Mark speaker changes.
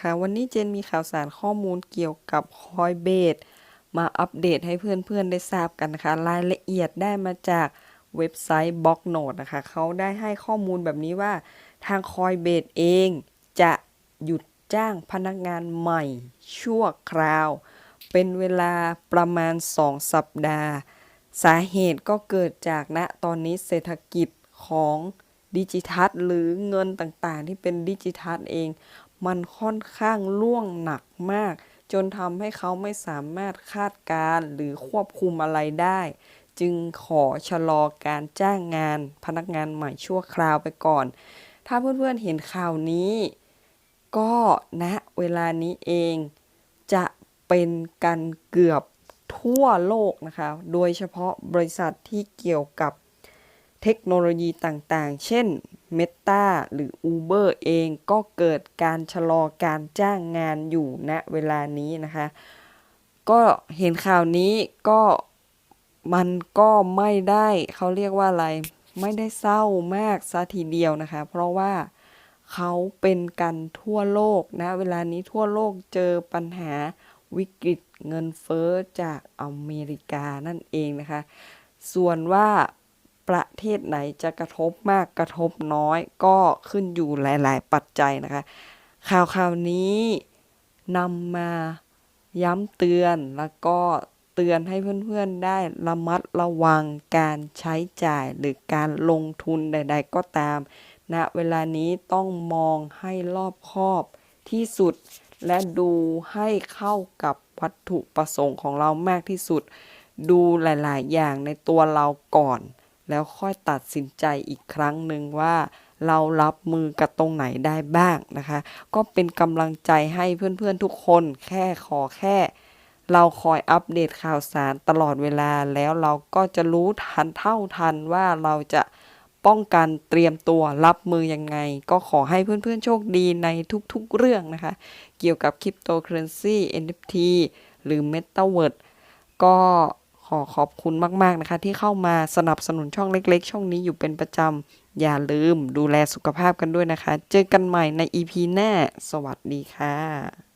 Speaker 1: ค่ะวันนี้เจนมีข่าวสารข้อมูลเกี่ยวกับคอยเบสมาอัปเดตให้เพื่อนๆได้ทราบกันนะคะ รายละเอียดได้มาจากเว็บไซต์ b l o c k n o t e นะคะเขาได้ให้ข้อมูลแบบนี้ว่า ทางคอยเบสเองจะหยุดจ้างพนักงานใหม่ ชั่วคราว เป็นเวลาประมาณ 2 สัปดาห์ สาเหตุก็เกิดจากณตอนนี้เศรษฐกิจของ ดิจิทัลหรือเงินต่างๆ ที่เป็นดิจิทัลเอง มันค่อนข้างล่วงหนักมาก จนทำให้เขาไม่สามารถคาดการณ์หรือควบคุมอะไรได้ จึงขอชะลอการจ้างงาน พนักงานใหม่ชั่วคราวไปก่อน ถ้าเพื่อนๆเห็นข่าวนี้ ก็ณเวลานี้เองจะเป็นกันเกือบทั่วโลกนะคะ โดยเฉพาะบริษัทที่เกี่ยวกับ เทคโนโลยีต่างๆ เช่น Meta หรือ Uber เองก็เกิดการชะลอการจ้างงานอยู่ณเวลานี้นะคะ ก็เห็นข่าวนี้ก็มันก็ไม่ได้เขาเรียกว่าอะไร ไม่ได้เศร้ามากซะทีเดียวนะคะ เพราะว่าเขาเป็นกันทั่วโลกนะ เวลานี้ทั่วโลกเจอปัญหาวิกฤตเงินเฟ้อจากอเมริกานั่นเองนะคะ ส่วนว่า ประเทศไหนจะกระทบมากกระทบน้อย ก็ขึ้นอยู่หลาย ๆ ปัจจัยนะคะ ข่าวข่าวนี้นำมาย้ำเตือนแล้วก็เตือนให้เพื่อน ๆ ได้ระมัดระวังการใช้จ่ายหรือการลงทุนใด ๆ ก็ตามณเวลานี้ต้องมองให้รอบคอบที่สุด และดูให้เข้ากับวัตถุประสงค์ของเรามากที่สุด ดูหลาย ๆ อย่างในตัวเราก่อน แล้วค่อยตัดสินใจอีกครั้งหนึ่งว่าเรารับมือกับตรงไหนได้บ้างนะคะ ก็เป็นกำลังใจให้เพื่อนๆทุกคนแค่ขอแค่ เราคอยอัปเดตข่าวสารตลอดเวลาแล้วเราก็จะรู้ทันเท่าทันว่าเราจะป้องกันเตรียมตัวรับมือยังไง ก็ขอให้เพื่อนๆโชคดีในทุกๆเรื่องนะคะ เกี่ยวกับคริปโตเคอเรนซี NFT หรือ Metaverse ก็ ขอขอบคุณมาก ๆ นะคะ ที่เข้ามาสนับสนุนช่องเล็ก ๆ ช่องนี้อยู่เป็นประจำ อย่าลืมดูแลสุขภาพกันด้วยนะคะ เจอกันใหม่ใน EP หน้า สวัสดีค่ะ